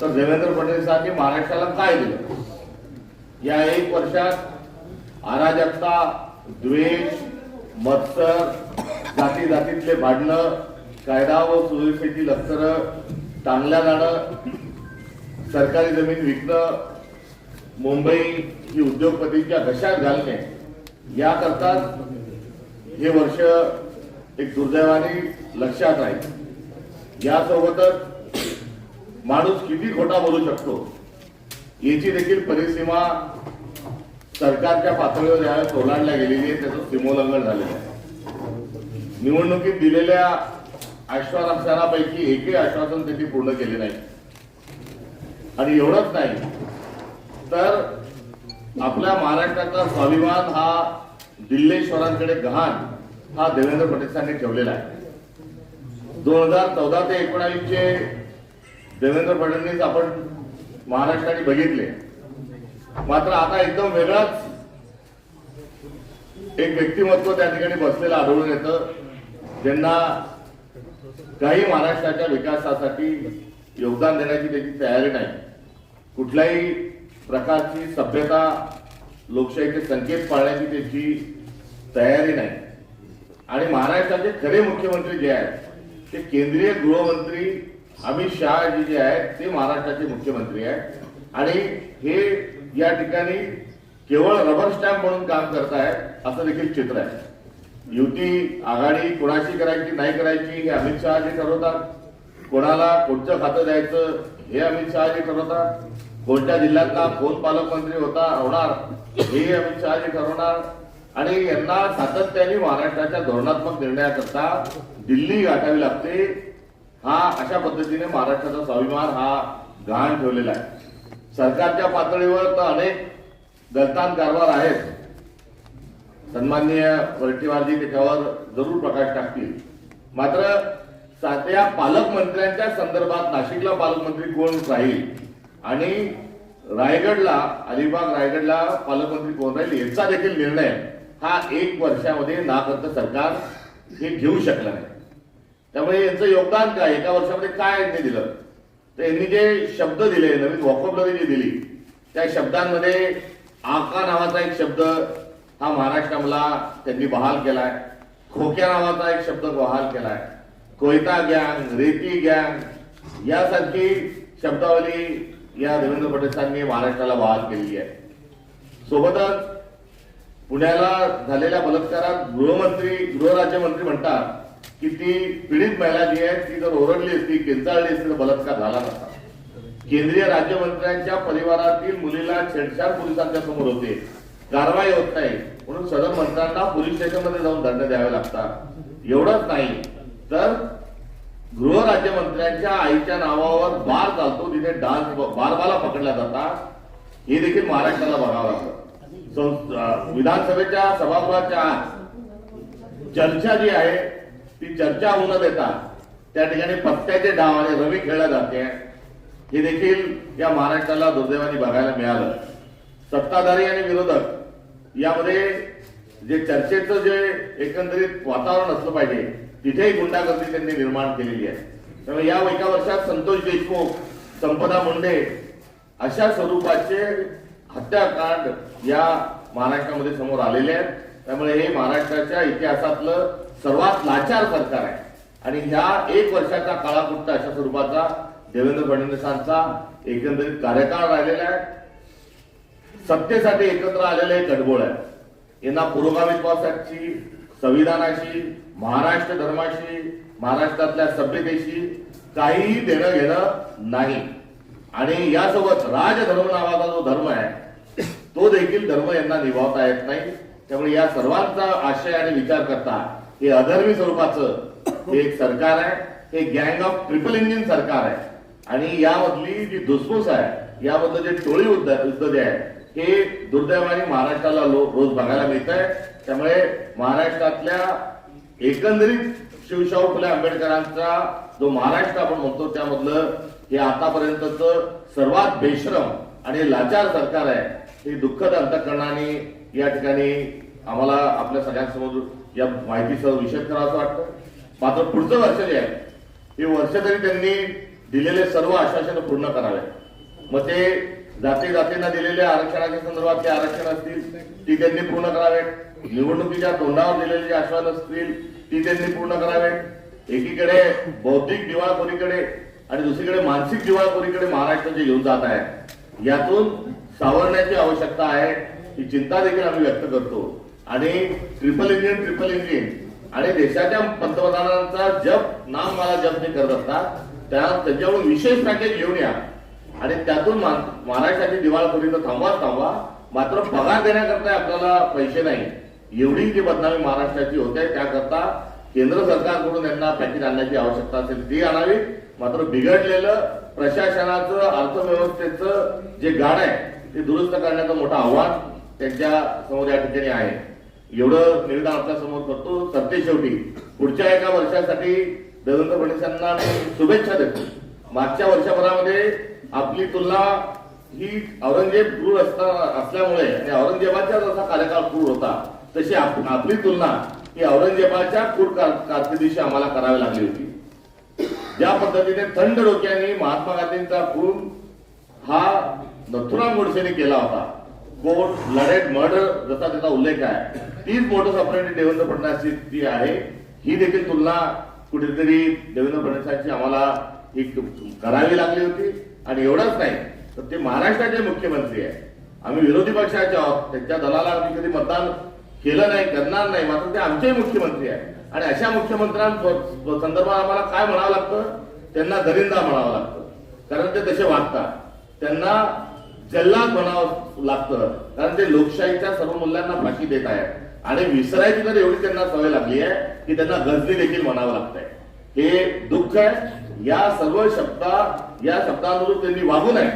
तर देवेंद्र फडणवीसांनी महाराष्ट्राला काय दिलं? या एक वर्षात अराजकता द्वेष मत्सर जाती जातीतले भांडणं कायदा व सुव्यवस्थेची लष्करं टांगल्या जाणं सरकारी जमीन विकणं मुंबई ही उद्योगपतींच्या घशात घालणे याकरता हे वर्ष एक दुर्दैवाने लक्षात राहील. यासोबतच माणूस किती खोटा बोलू शकतो? याची देखील परिसीमा सरकारच्या पातळीवर ज्यावेळेस ओलांडल्या गेलेली आहे त्याचं सीमोल्लंघन झालेलं आहे. निवडणुकीत दिलेल्या आश्वासनापैकी एकही आश्वासन त्यांनी पूर्ण केले नाही. आणि एवढंच नाही तर आपल्या महाराष्ट्राचा स्वाभिमान हा दिल्लेश्वरांकडे गहाण हा देवेंद्र फडणवीसांनी ठेवलेला आहे. दोन हजार चौदा ते एकोणावीसचे देवेंद्र फडणवीस आपण महाराष्ट्राने बघितले. मात्र आता एकदम वेगळाच एक व्यक्तिमत्व त्या ठिकाणी बसलेलं आढळून येतं ज्यांना काही महाराष्ट्राच्या विकासासाठी योगदान देण्याची त्याची तयारी नाही. कुठल्याही प्रकारची सभ्यता लोकशाहीचे संकेत पाळण्याची त्याची तयारी नाही. आणि महाराष्ट्राचे खरे मुख्यमंत्री जे आहेत ते केंद्रीय गृहमंत्री अमित शहाजी जे आहेत ते महाराष्ट्राचे मुख्यमंत्री आहेत. आणि हे या ठिकाणी केवळ रबर स्टॅम्प म्हणून काम करतायत असं देखील चित्र आहे. युती आघाडी कोणाशी करायची नाही करायची हे अमित शहाजी ठरवतात. कोणाला कोणतं खातं द्यायचं हे अमित शहाजी ठरवतात. कोणत्या जिल्ह्यातला कोण पालकमंत्री होता होणार हे अमित शहाजी ठरवणार. आणि यांना सातत्याने महाराष्ट्राच्या धोरणात्मक निर्णयाकरता दिल्ली गाठावी लागते. हा अशा पद्धतीने महाराष्ट्राचा स्वाभिमान हा गहाण ठेवलेला आहे. सरकारच्या पातळीवर तर अनेक गलतान कारभार आहेत. सन्माननीय वरटीवारजी त्याच्यावर जरूर प्रकाश टाकतील. मात्र साध्या पालकमंत्र्यांच्या संदर्भात नाशिकला पालकमंत्री कोण राहील? आणि रायगडला अलिबाग रायगडला पालकमंत्री कोण राहील? याचा देखील निर्णय हा एक वर्षामध्ये ना करता सरकार हे घेऊ शकलं नाही. त्यामुळे यांचं योगदान काय? एका वर्षामध्ये काय यांनी दिलं? तर यांनी जे शब्द दिले नवीन वॉकअबलरी जी दिली त्या शब्दांमध्ये आका नावाचा एक शब्द हा महाराष्ट्राला त्यांनी बहाल केलाय. खोक्या नावाचा एक शब्द बहाल केलाय. कोयता गँग रेती गँग यासारखी शब्दावली या देवेंद्र फडणवीसांनी महाराष्ट्राला बहाल केलेली आहे. सोबतच पुण्याला झालेल्या बलात्कारात गृहमंत्री गृहराज्यमंत्री म्हणतात की ती पीडित महिला जी आहे ती जर ओरडली असती किंचाळली असती तर बलात्कार झाला नसता. केंद्रीय राज्यमंत्र्यांच्या परिवारातील मुलीला छेडछाड पोलिसांच्या समोर होते. कारवाई होत नाही. म्हणून सदर मंत्र्यांना पोलीस स्टेशनमध्ये जाऊन दंड द्यावे लागतात. एवढंच नाही तर गृह राज्यमंत्र्यांच्या आईच्या नावावर बार चालतो तिथे डान्स बारबाला पकडला जातात हे देखील महाराष्ट्राला बघावं लागतं. विधानसभेच्या सभागृहाच्या चर्चा जी आहे ती चर्चा होऊन न देता. त्या ठिकाणी पत्त्याचे डाव आणि रवी खेळल्या जाते. हे देखील या महाराष्ट्राला दुर्दैवाने बघायला मिळालं. सत्ताधारी आणि विरोधक यामध्ये जे चर्चेचं जे एकंदरीत वातावरण असलं पाहिजे तिथेही गुंडागर्दी त्यांनी निर्माण केलेली आहे. त्यामुळे या एका वर्षात संतोष देशमुख संपदा मुंडे अशा स्वरूपाचे हत्याकांड या महाराष्ट्रामध्ये समोर आलेले आहेत. त्यामुळे हे महाराष्ट्राच्या इतिहासातलं सर्वात लाचार सरकार आहे. आणि ह्या एक वर्षाचा काळापुरता अशा स्वरूपाचा देवेंद्र फडणवीसांचा एकंदरीत कार्यकाळ राहिलेला आहे. सत्तेसाठी एकत्र आलेलं एक गडबोळ आहे. यांना पुरोगामित्वासाठी संविधानाशी महाराष्ट्र धर्माशी महाराष्ट्रातल्या सभ्यतेशी काहीही देणं घेणं नाही. आणि यासोबत राजधर्म नावाचा जो धर्म आहे तो देखील धर्म यांना निभावता येत नाही. त्यामुळे या सर्वांचा आशय आणि विचार करता हे अधर्मी स्वरूपाचं हे एक सरकार आहे हे गँग ऑफ ट्रिपल इंजिन सरकार आहे. आणि यामधली जी धुसफूस आहे यामधलं जे टोळी उद्योग जे आहे हे दुर्दैवाने महाराष्ट्राला रोज बघायला मिळत आहे त्यामुळे महाराष्ट्रातल्या एकंदरीत शिवशाहू फुले आंबेडकरांचा जो महाराष्ट्र आपण म्हणतो त्यामधलं हे आतापर्यंतच सर्वात बेश्रम आणि लाचार सरकार आहे हे दुःखद अंतकरणाने या ठिकाणी आम्हाला आपल्या सगळ्यांसमोर या माहितीसह विषय करावा वाटतं. मात्र पुढचं वर्ष जे आहे हे वर्ष तरी त्यांनी दिलेले सर्व आश्वासनं पूर्ण करावे. मग ते जाती जातींना दिलेल्या आरक्षणाच्या संदर्भात ते आरक्षण असतील ती त्यांनी पूर्ण करावेत निवडणुकीच्या तोंडावर दिलेले जे आश्वासन असतील ती त्यांनी पूर्ण करावेत एकीकडे बौद्धिक दिवाळखोरीकडे आणि दुसरीकडे मानसिक दिवाळखोरीकडे महाराष्ट्र जे घेऊन जात आहे यातून सावरण्याची आवश्यकता आहे ही चिंता देखील आम्ही व्यक्त करतो. आणि ट्रिपल इंजिन ट्रिपल इंजिन आणि देशाच्या पंतप्रधानांचा जप नाम मला जप नाही करत असतात त्या त्यांच्याकडून विशेष पॅकेज घेऊन या. आणि त्यातून मा- महाराष्ट्राची दिवाळखोरी तर थांबवा थांबवा. मात्र पगार देण्याकरता आपल्याला पैसे नाही. एवढी जी बदनामी महाराष्ट्राची होते त्याकरता केंद्र सरकारकडून यांना पॅकेज आणण्याची आवश्यकता असेल ती आणावी. मात्र बिघडलेलं प्रशासनाचं अर्थव्यवस्थेचं जे गाड आहे ते दुरुस्त करण्याचं मोठं आव्हान त्यांच्यासमोर या ठिकाणी आहे. एवढं निर्णय आपल्यासमोर करतो. सरते शेवटी पुढच्या एका वर्षासाठी देवेंद्र फडणवीसांना शुभेच्छा देतो. मागच्या वर्षभरामध्ये आपली तुलना ही औरंगजेब क्रूर असल्यामुळे आणि औरंगजेबाचा जसा कार्यकाळ क्रूर होता तशी आपली तुलना ही औरंगजेबाच्या क्रूर कारकिर्दीशी आम्हाला करावी लागली होती. ज्या पद्धतीने थंड डोक्याने महात्मा गांधींचा खून हा नथुराम गोडसेने केला होता कोर्ट लढेड मर्डर जसा त्याचा उल्लेख आहे. तीच मोठं ऑपरेटिव्ह देवेंद्र फडणवीस जी आहे ही देखील तुलना कुठेतरी देवेंद्र फडणवीसांची आम्हाला ही करावी लागली होती. आणि एवढंच नाही तर ते महाराष्ट्राचे मुख्यमंत्री आहे आम्ही विरोधी पक्षाचे आहोत. त्यांच्या दलाला आम्ही कधी मतदान केलं नाही करणार नाही. मात्र ते आमचेही मुख्यमंत्री आहे आणि अशा मुख्यमंत्र्यांसंदर्भात आम्हाला काय म्हणावं लागतं? त्यांना दरिंदा म्हणावं लागतं. कारण ते तसे वागतात. त्यांना जल्लाद म्हणावं लागतं. कारण ते लोकशाहीच्या सर्व मूल्यांना फाशी देत आहेत. आणि विसरायची तर एवढी त्यांना सवय लागली आहे की त्यांना गजली देखील म्हणावं लागतंय. हे दुःख आहे. या सर्व शब्दा या शब्दानुरूप त्यांनी वागू नये.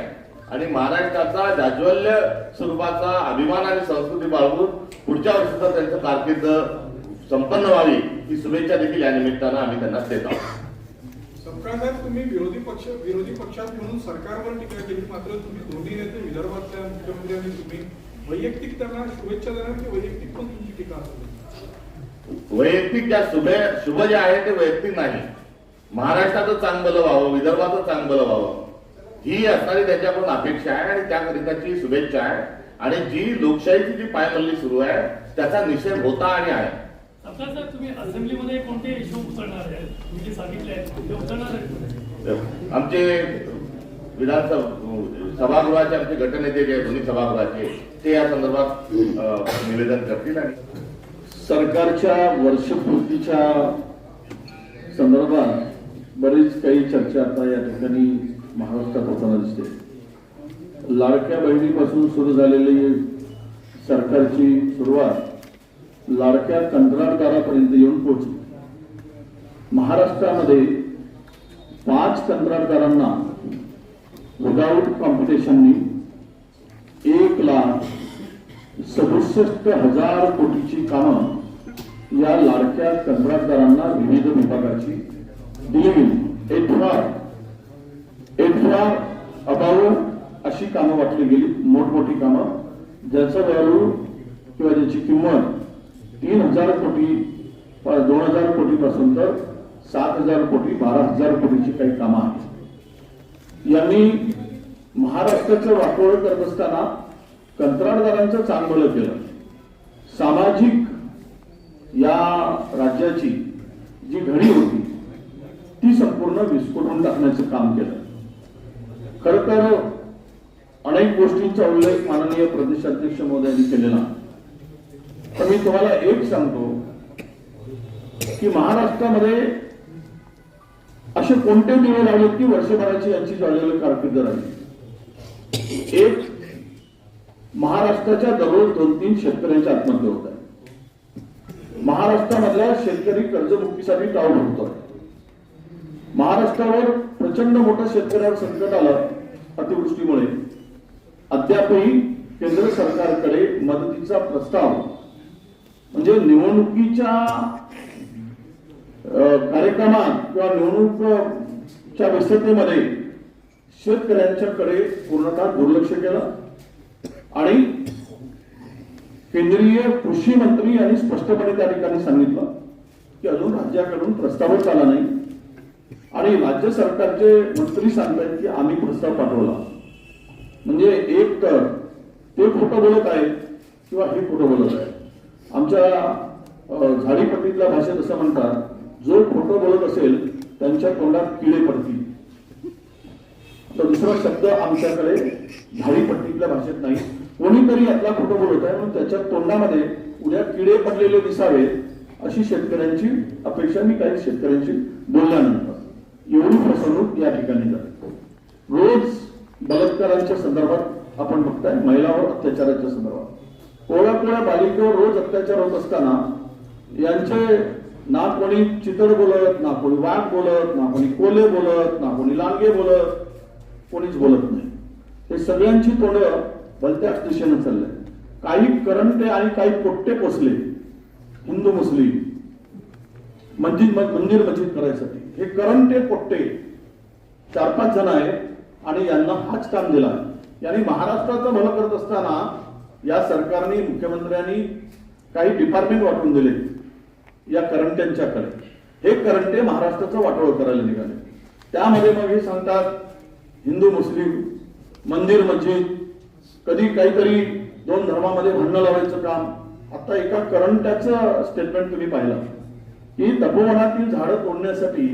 आणि महाराष्ट्राचा जाज्वल्य स्वरूपाचा अभिमान आणि संस्कृती बाळगून पुढच्या वर्षीचा त्यांचं कारकीर्द संपन्न व्हावी ही शुभेच्छा देखील या निमित्तानं आम्ही त्यांना देत आहोत. सपकाळ तुम्ही विरोधी पक्ष विरोधी पक्षात म्हणून सरकारवर टीका केली मात्र तुम्ही दोन्ही नेते विदर्भातल्या मुख्यमंत्र्यांनी तुम्ही वैयक्तिक त्यांना शुभेच्छा देणार की वैयक्तिक पण तुमची टीका असेल वैयक्तिक त्या शुभे शुभ जे आहे ते वैयक्तिक नाही. महाराष्ट्राचं चांगलं व्हावं विदर्भाचं चांगलं व्हावं ही असणारी त्याच्याकडून अपेक्षा आहे आणि त्याकरिताची शुभेच्छा आहे. आणि जी लोकशाहीची जी पायमल्ली सुरू आहे त्याचा निषेध होता आणि आहे. आता सर तुम्ही असेंब्लीमध्ये कोणते इश्यू उचलणार आहे तुम्ही जे सांगितले आहेत ते उचलणार आहेत. आमचे विधानसभा सभागृहाचे आमचे गटनेते जे आहेत, दोन्ही सभागृहाचे ते या संदर्भात निवेदन करतील आणि सरकारच्या वर्षपूर्तीच्या संदर्भात बरीच काही चर्चा आता या ठिकाणी महाराष्ट्रात होताना दिसते. लाडक्या बहिणीपासून सुरू झालेली सरकारची सुरुवात लाडक्या कंत्राटदारापर्यंत येऊन पोहोचली. महाराष्ट्रामध्ये पाच कंत्राटदारांना विदाऊट कॉम्पिटिशननी एक लाख सदुसष्ट हजार कोटीची कामं या लाडक्या कंत्राटदारांना विविध विभागाची दिली गेली. एटफार एटफार अबाऊ अशी कामं वाटली गेली मोठमोठी कामं ज्याचं व्हॅल्यू किंवा ज्याची किंमत तीन हजार कोटी दोन हजार कोटी पासून तर सात हजार कोटी बारा हजार कोटीची काही कामं आहेत. यांनी महाराष्ट्राचं वाटोळ करत असताना कंत्राटदारांचं चांगलं केलं. सामाजिक या राज्याची जी घडी होती ती संपूर्ण विस्फोटून टाकण्याचं काम केलं. खर तर अनेक गोष्टींचा उल्लेख माननीय प्रदेशाध्यक्ष महोदयांनी केलेला तर मी तुम्हाला एक सांगतो की महाराष्ट्रामध्ये असे कोणते दिवे आहेत की वर्षभराची यांची झालेली कारकीर्द राहिली? एक महाराष्ट्राच्या दररोज दोन तीन शेतकऱ्यांच्या आत्महत्या होत आहे. महाराष्ट्रामधल्या शेतकरी कर्जमुक्तीसाठी टाव ठोकतोय महाराष्ट्रावर प्रचंड मोठं शेतकऱ्यावर संकट आलं अतिवृष्टीमुळे. अद्यापही केंद्र सरकारकडे मदतीचा प्रस्ताव म्हणजे निवडणुकीच्या कार्यक्रमात किंवा निवडणुकीच्या व्यस्ततेमध्ये शेतकऱ्यांच्याकडे पूर्णतः दुर्लक्ष केलं आणि केंद्रीय कृषी मंत्री यांनी स्पष्टपणे त्या ठिकाणी सांगितलं की अजून राज्याकडून प्रस्तावच आला नाही. आणि राज्य सरकारचे मंत्री सांगतायत की आम्ही प्रस्ताव पाठवला. म्हणजे एक तर ते खोटं बोलत आहेत किंवा हे खोटं बोलत आहेत. आमच्या झाडीपट्टीतल्या भाषेत असं म्हणतात जो खोटं बोलत असेल त्यांच्या तोंडात किडे पडतील. तर दुसरा शब्द आमच्याकडे झाडीपट्टीतल्या भाषेत नाही. कोणीतरी यातला खोटं बोलत आहे म्हणून त्याच्या तोंडामध्ये उद्या किडे पडलेले दिसावेत अशी शेतकऱ्यांची अपेक्षा मी काही शेतकऱ्यांशी बोलल्यानंतर. एवढी फसवणूक या ठिकाणी जाते रोज बलात्कारांच्या संदर्भात आपण बघताय महिलावर अत्याचाराच्या संदर्भात. कोळ्या बालिकेवर रोज अत्याचार होत असताना यांचे ना कोणी चितळ बोलत ना कोणी वाघ बोलत ना कोणी कोले बोलत ना कोणी लांडगे बोलत कोणीच बोलत नाही. हे सगळ्यांची तोंड भलत्याच दिशेनं चाललंय काही करंटे आणि काही पोट्टे पोचले हिंदू मुस्लिम मंजिद मंदिर मस्जिद करायसाठी. हे करंटे पोट्टे चार पाच जण आहेत आणि यांना हाच काम दिला. यांनी महाराष्ट्राचं भलं करत असताना या सरकारने मुख्यमंत्र्यांनी काही डिपार्टमेंट वाटून दिले. या करंट्यांच्याकडे हे करंटे महाराष्ट्राचं वाटोळ करायला निघाले. त्यामध्ये मग हे सांगतात हिंदू मुस्लिम मंदिर मस्जिद कधी काहीतरी दोन धर्मामध्ये भांडणं लावायचं काम. आता एका करंट्याचं स्टेटमेंट तुम्ही पाहिलं. की तपोवनातील झाडं तोडण्यासाठी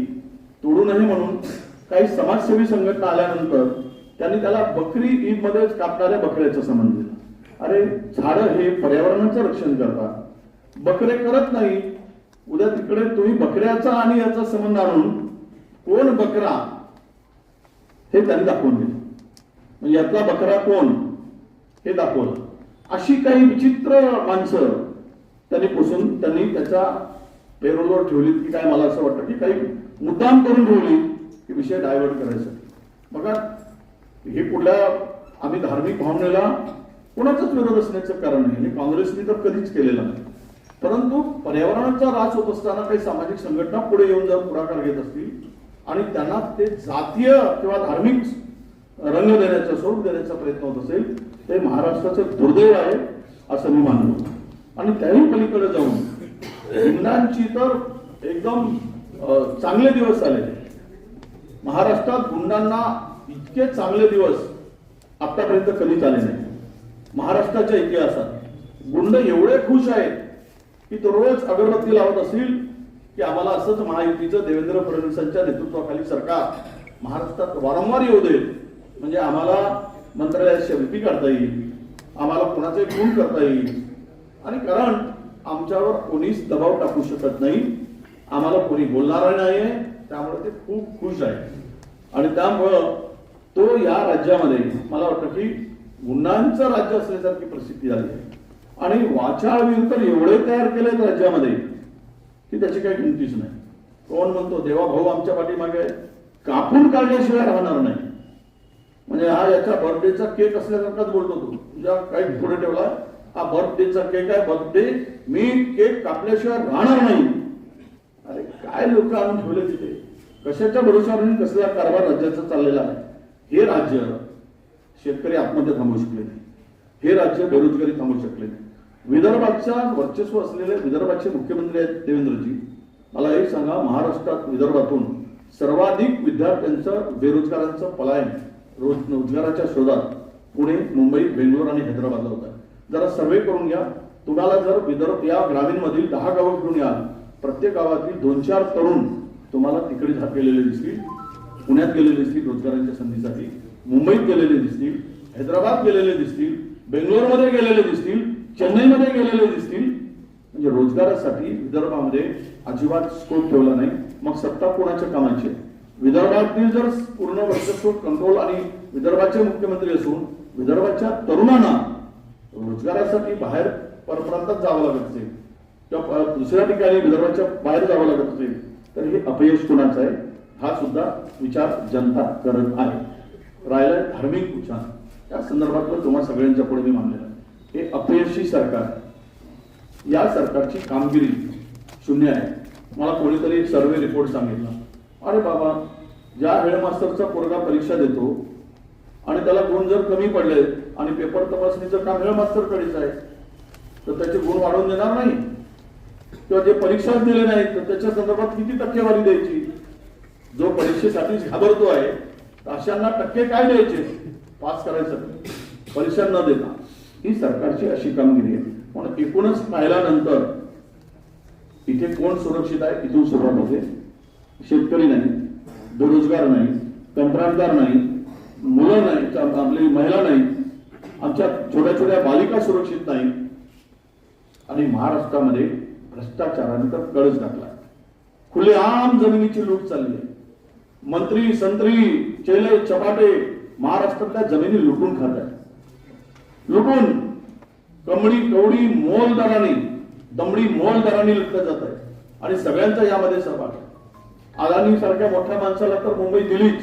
तोडू नये म्हणून काही समाजसेवी संघटना आल्यानंतर त्यांनी त्याला बकरी ईद मध्येच कापणाऱ्या बकऱ्याचं संबंध दिलं. अरे झाडं हे पर्यावरणाचं रक्षण करतात. बकरे करत नाही. उद्या तिकडे तुम्ही बकऱ्याचा आणि याचा संबंध आणून कोण बकरा हे त्यांनी दाखवून दिले. म्हणजे यातला बकरा कोण हे दाखवलं. अशी काही विचित्र माणसं त्यांनी पुसून त्यांनी त्याच्या पेरोलवर ठेवली की काय मला असं वाटतं की काही मुद्दाम करून ठेवली की विषय डायव्हर्ट करायचा. बघा हे कुठल्या आम्ही धार्मिक भावनेला कोणाचाच विरोध असण्याचं कारण नाही. आणि काँग्रेसने तर कधीच केलेलं नाही. परंतु पर्यावरणाचा रास होत असताना काही सामाजिक संघटना पुढे येऊन जर पुढाकार घेत असतील आणि त्यांना ते जातीय किंवा धार्मिक रंग देण्याचा स्वरूप देण्याचा प्रयत्न होत असेल ते महाराष्ट्राचं दुर्दैव आहे असं मी मानलो आणि त्याही पलीकडे जाऊन गुंडांची तर एकदम चांगले दिवस आले महाराष्ट्रात गुंडांना इतके चांगले दिवस आतापर्यंत कधीच आले नाही. महाराष्ट्राच्या इतिहासात. गुंड एवढे खुश आहेत की तो रोज अगरबत्ती लावत असतील की आम्हाला असंच महायुतीचं देवेंद्र फडणवीसांच्या नेतृत्वाखाली सरकार महाराष्ट्रात वारंवार येऊ दे म्हणजे आम्हाला मंत्रालयात शेवटी काढता येईल. आम्हाला कुणाचे खून करता येईल. आणि कारण आमच्यावर कोणीच दबाव टाकू शकत नाही. आम्हाला कोणी बोलणार नाहीये. त्यामुळे ते खूप खुश आहे आणि त्यामुळं तो या राज्यामध्ये मला वाटतं की गुंडांचं राज्य असल्यासारखी प्रसिद्धी झाली आहे. आणि वाचाळवीर तर एवढे तयार केलेत राज्यामध्ये की त्याची काही किमतीच नाही. कोण म्हणतो देवा भाऊ आमच्या पाठीमागे कापून काढल्याशिवाय राहणार नाही. म्हणजे हा याच्या बर्थडेचा केक असल्यासारखाच बोलतो तो. तुझ्या काही पुढे ठेवला हा बर्थडेचा केक आहे बर्थडे मी केक कापल्याशिवाय राहणार नाही. अरे काय लोक आणून ठेवले तिथे? कशाच्या भरोशावर आणि कसला कारभार राज्याचा चाललेला आहे? हे राज्य शेतकरी आत्महत्या थांबवू शकले नाही. हे राज्य बेरोजगारी थांबवू शकले नाही. विदर्भाच्या वर्चस्व असलेले विदर्भाचे मुख्यमंत्री आहेत देवेंद्रजी. मला हे सांगा महाराष्ट्रात विदर्भातून सर्वाधिक विद्यार्थ्यांचं बेरोजगारांचं पलायन रोज रोजगाराच्या शोधात पुणे मुंबई बेंगलोर आणि हैदराबादला होत आहे. जरा सर्वे करून घ्या. तुम्हाला जर विदर्भ या ग्रामीणमधील दहा गावं घेऊन याल प्रत्येक गावातील दोन चार तरुण तुम्हाला तिकडे झाकलेले गेलेले दिसतील पुण्यात गेलेले दिसतील रोजगारांच्या संधीसाठी. मुंबईत गेलेले दिसतील हैदराबाद गेलेले दिसतील बेंगलोरमध्ये गेलेले दिसतील चेन्नईमध्ये गेलेले दिसतील. म्हणजे रोजगारासाठी विदर्भामध्ये अजिबात स्कोप ठेवला नाही. मग सत्ता कोणाच्या कामाची आहे? विदर्भातील जर पूर्ण वर्चस्व कंट्रोल आणि विदर्भाचे मुख्यमंत्री असून विदर्भाच्या तरुणांना रोजगारासाठी बाहेर परप्रांतात जावं लागत असेल किंवा दुसऱ्या ठिकाणी विदर्भाच्या बाहेर जावं लागत असेल तर हे अपयश कोणाचं आहे? हा सुद्धा विचार जनता करत आहे. राहिलाय धार्मिक उच्चार. त्या संदर्भातलं तुम्हा सगळ्यांच्या पुढे मी मानलेलं आहे. हे अपयशी सरकार या सरकारची कामगिरी शून्य आहे. मला कोणीतरी एक सर्वे रिपोर्ट सांगितला. अरे बाबा ज्या हेडमास्टरचा पोरगा परीक्षा देतो आणि त्याला गुण जर कमी पडले आणि पेपर तपासणीचं काम हेडमास्टरकडेच आहे तर त्याचे गुण वाढवून देणार नाही? किंवा जे परीक्षाच दिले नाहीत तर त्याच्या संदर्भात किती टक्केवारी द्यायची? जो परीक्षेसाठीच घाबरतो आहे अशांना टक्के काय द्यायचे? पास करायचं परीक्षा न देता. ही सरकारची अशी कामगिरी आहे. पण एकूणच पाहिल्यानंतर इथे कोण सुरक्षित आहे? इथून सुरुवात होते. शेतकरी नाही बेरोजगार नाही कंत्राटदार नाही मुलं नाही आपली महिला नाही आमच्या छोट्या छोट्या बालिका सुरक्षित नाही. आणि महाराष्ट्रामध्ये भ्रष्टाचाराने तर कळच घातला खुलेआम जमिनीची लूट चालली आहे. मंत्री संत्री चेले चपाटे महाराष्ट्रातल्या जमिनी लुटून खात आहेत. लुटून कमडी कवडी मोल दराने दमडी मोल दराने लुटलं जात आहे आणि सगळ्यांचा यामध्ये सहभाग आहे. अदानी सारख्या मोठ्या माणसाला तर मुंबई दिलीच.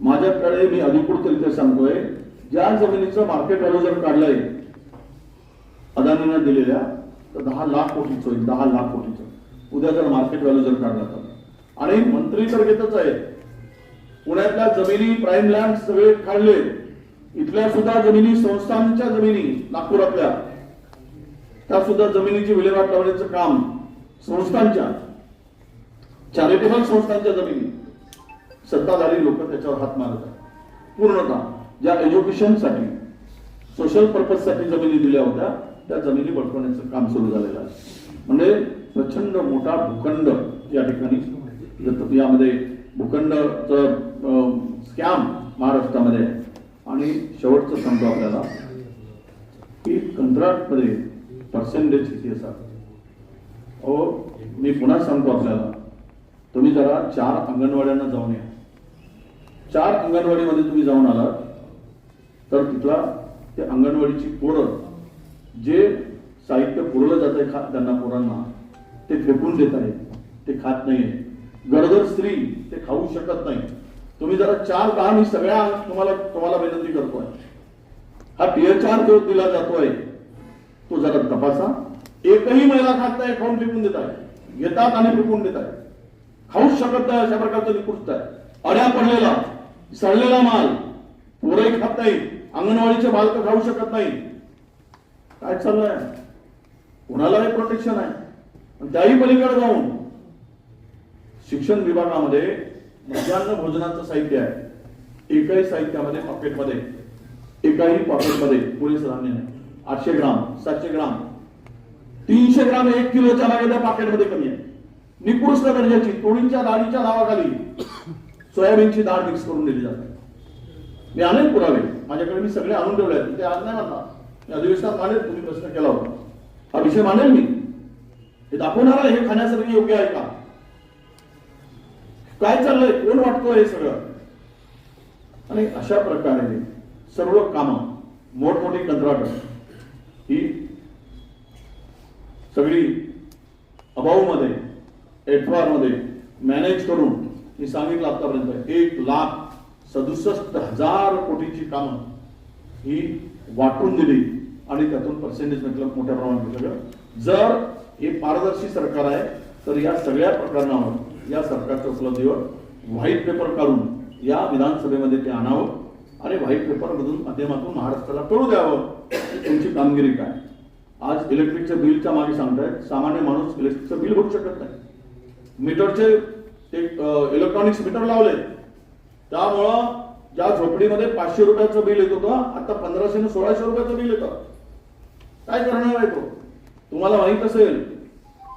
माझ्याकडे मी अधिकृतरित्या सांगतोय ज्या जमिनीचं मार्केट व्हॅल्यू जर काढलंय अदानीनं दिलेल्या तर दहा लाख कोटीचं होईल दहा लाख कोटीचं. उद्या जर मार्केट व्हॅल्यू जर काढला तर. आणि मंत्री तर घेतच आहेत. पुण्यातल्या जमिनी प्राईम लँड सगळे काढले. इथल्या सुद्धा जमिनी संस्थांच्या जमिनी नागपुरातल्या. त्या सुद्धा जमिनीची विल्हेवाट लावण्याचं काम संस्थांच्या. चॅरिटेबल संस्थांच्या जमिनी. सत्ताधारी लोक त्याच्यावर हात मारत आहेत. पूर्णतः ज्या एज्युकेशनसाठी सोशल पर्पजसाठी जमिनी दिल्या होत्या त्या जमिनी बळकवण्याचं काम सुरू झालेलं आहे. म्हणजे प्रचंड मोठा भूखंड या ठिकाणी यामध्ये भूखंडचं स्कॅम महाराष्ट्रामध्ये. आणि शेवटचं सांगतो आपल्याला की कंत्राटमध्ये पर्सेंटेज किती असतात? हो मी पुन्हा सांगतो आपल्याला तुम्ही जरा चार अंगणवाड्यांना जाऊन या. चार अंगणवाडीमध्ये तुम्ही जाऊन आलात तर तिथला ते अंगणवाडीची पोरं जे साहित्य पुरवलं जात आहे खा त्यांना पोरांना ते फेकून देत आहे ते खात नाहीये गरोदर स्त्री ते खाऊ शकत नाही. तुम्ही जरा चार दहा मी सगळ्या तुम्हाला तुम्हाला विनंती करतोय. हा टीयर जो दिला जातोय तो जरा तपासा. एकही महिला खात नाही खाऊन फेकून देत आहे. घेतात आणि फेकून देत आहे. खाऊच शकत नाही अशा प्रकारचं निकृष्ट आहे. अड्या पडलेला सडलेला माल पोरही खात नाही अंगणवाडीचे बालक खाऊ शकत नाही. काय चाललंय? कोणालाही प्रोटेक्शन आहे. त्याही पलीकडे जाऊन शिक्षण विभागामध्ये मध्यान्ह भोजनाचं साहित्य आहे. एकाही साहित्यामध्ये पॉकेटमध्ये एकाही पॉकेटमध्ये पुरेसं धान्य नाही. आठशे ग्राम सातशे ग्राम तीनशे ग्राम एक किलोच्या मागे त्या पॉकेटमध्ये कमी आहे. निकृष्ट दर्जाची तोडींच्या डाळीच्या नावाखाली सोयाबीनची डाळ मिक्स करून दिली जाते. मी अनेक पुरावे माझ्याकडे मी सगळे आणून ठेवले आहेत ते आज नाही म्हणता. या अधिवेशनात मांडेल तुम्ही प्रश्न केला होता. हा विषय मांडेल मी. हे दाखवणार हे खाण्यासाठी योग्य आहे का? काय चाललंय? कोण वाटतोय हे सगळं? आणि अशा प्रकारे सर्व कामं मोठमोठी कंत्राट ही सगळी अभावमध्ये आरमध्ये मॅनेज करून मी सांगितलं आतापर्यंत एक लाख सदुसष्ट हजार कोटीची कामं ही वाटून दिली आणि त्यातून पर्सेंटेज म्हटलं मोठ्या प्रमाणात घेतलं. जर हे पारदर्शी सरकार आहे तर या सगळ्या प्रकरणावर या सरकारच्या उपलब्धीवर व्हाईट पेपर काढून या विधानसभेमध्ये ते आणावं. आणि व्हाईट पेपरमधून माध्यमातून महाराष्ट्राला कळू द्यावं. की तुमची कामगिरी काय? आज इलेक्ट्रिकच्या बिलच्या मागे सांगतायत सामान्य माणूस इलेक्ट्रिकचं बिल भरू शकत नाही. मीटरचे एक इलेक्ट्रॉनिक्स मीटर लावले त्यामुळं ज्या झोपडीमध्ये पाचशे रुपयाचं बिल येत होतं आता पंधराशे ने सोळाशे रुपयाचं बिल येतं. काय करणार आहे तो? तुम्हाला माहीत असेल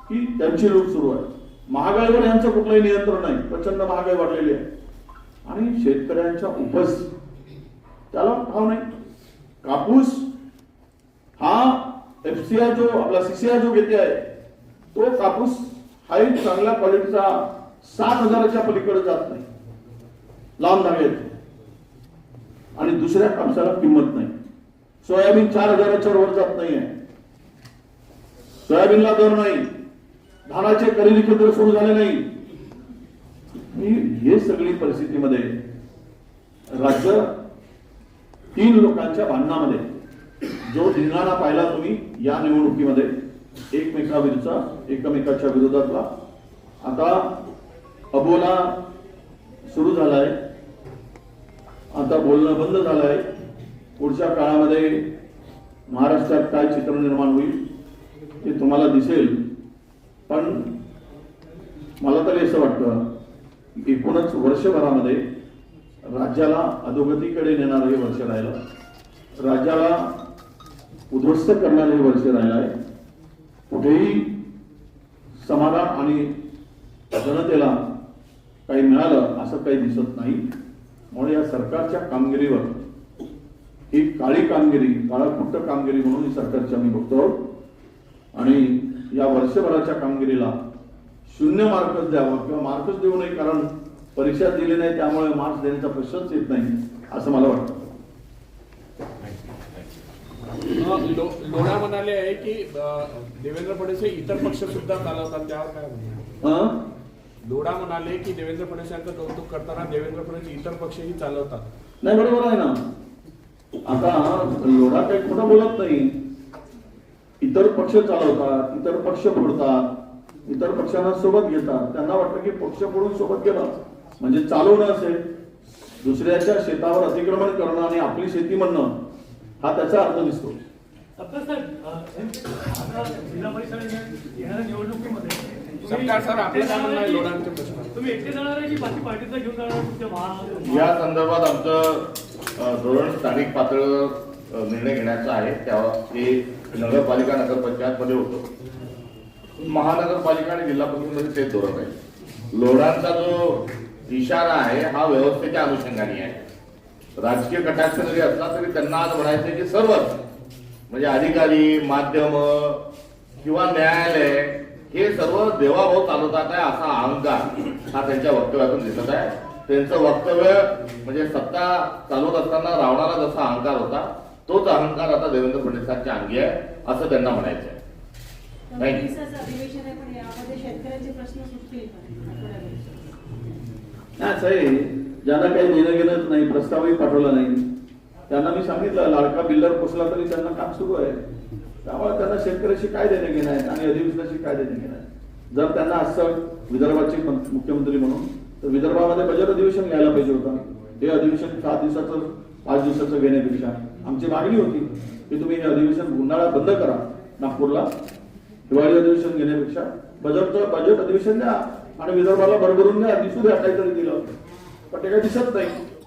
की त्यांची लूट सुरू आहे. महागाईवर यांचं कुठलंही नियंत्रण नाही. प्रचंड महागाई वाढलेली आहे. आणि शेतकऱ्यांच्या उपज त्याला भाव नाही. कापूस हा एफसीआय जो आपला सीसीआय जो घेते आहे तो कापूस हा एक चांगल्या क्वालिटीचा सात हजाराच्या पलीकडे जात नाही. लांब धाग्यात आणि दुसऱ्या कापसाला किंमत नाही. सोयाबीन चार हजाराच्या वर जात नाहीये. सोयाबीनला दर नाही. धानाचे खरेदी केंद्र सुरू झाले नाही. ही- हे सगळी परिस्थितीमध्ये राज्य तीन लोकांच्या भांडणामध्ये जो धिंगाणा पाहिला तुम्ही या निवडणुकीमध्ये एकमेकाविरुद्धचा एकमेकाच्या विरोधातला. आता अबोला सुरू झालाय. आता बोलणं बंद झालंय. पुढच्या काळामध्ये महाराष्ट्रात काय चित्र निर्माण होईल ते तुम्हाला दिसेल. पण मला तरी असं वाटतं एकूणच वर्षभरामध्ये राज्याला अधोगतीकडे नेणारं हे वर्ष राहिलं. राज्याला उद्ध्वस्त करणारं हे वर्ष राहिलं आहे. कुठेही समाधान आणि जनतेला काही मिळालं असं काही दिसत नाही. म्हणून या सरकारच्या कामगिरीवर ही काळी कामगिरी काळाकुट्ट कामगिरी म्हणून ही सरकारची आम्ही बघतो आहोत. आणि या वर्षभराच्या कामगिरीला शून्य मार्कच द्यावं किंवा मार्कच देऊ नये कारण परीक्षा दिली नाही त्यामुळे मार्क्स देण्याचा प्रश्नच येत नाही असं मला वाटतं अ, लो- लोढा म्हणाले आहे की देवेंद्र फडणवीस हे इतर पक्ष सुद्धा चालवतात त्यावर काय? हं? लोढा म्हणाले की देवेंद्र फडणवीस यांचं कौतुक करताना देवेंद्र फडणवीस इतर पक्षही चालवतात नाही बरोबर आहे ना आता लोढा काही खोटं बोलत नाही इतर पक्ष चालवतात इतर पक्ष फोडतात इतर पक्षांना सोबत घेतात. त्यांना वाटतं की पक्ष फोडून सोबत गेलं म्हणजे चालवणं असेल दुसऱ्याच्या शेतावर अतिक्रमण करणं आणि आपली शेती म्हणणं हा त्याचा अर्थ दिसतो. या संदर्भात आमचं धोरण स्थानिक पातळीवर निर्णय घेण्याचा आहे. तेव्हा ते नगरपालिका नगरपंचायत मध्ये होतो. महानगरपालिका आणि जिल्हा परिषदेमध्ये तेच धोरण आहे. लोढांचा जो इशारा आहे हा व्यवस्थेच्या अनुषंगाने आहे. राजकीय कटाक्ष जरी असला तरी त्यांना आज म्हणायचं की सर्वच म्हणजे अधिकारी माध्यम किंवा न्यायालय हे सर्व देवाभाव चालवतात आहे असा अहंकार हा त्यांच्या वक्तव्यातून दिसत आहे. त्यांचं वक्तव्य म्हणजे सत्ता चालवत असताना रावणारा जसा अहंकार होता तोच अहंकार आता देवेंद्र फडणवीसांच्या अंगी आहे असं त्यांना म्हणायचं आहे? नाही ज्यांना काही देणं घेणंच नाही प्रस्तावही पाठवला नाही त्यांना मी सांगितलं लाडका बिल्डर पोचला तरी त्यांना काम सुरू आहे. त्यामुळे त्यांना शेतकऱ्याशी काय देणं घेणं आहे आणि अधिवेशनाशी काय देणं घेणं आहे? जर त्यांना असं विदर्भाचे मुख्यमंत्री म्हणून तर विदर्भामध्ये बजेट अधिवेशन घ्यायला पाहिजे होतं. हे अधिवेशन सात दिवसाचं पाच दिवसाचं घेण्यापेक्षा. आमची मागणी होती की तुम्ही हे अधिवेशन उन्हाळा बंद करा नागपूरला. हिवाळी अधिवेशन घेण्यापेक्षा बजेटचं बजेट अधिवेशन द्या आणि विदर्भाला भरभरून द्या दिसू द्या काहीतरी दिलं. पण ते काही दिसत नाही.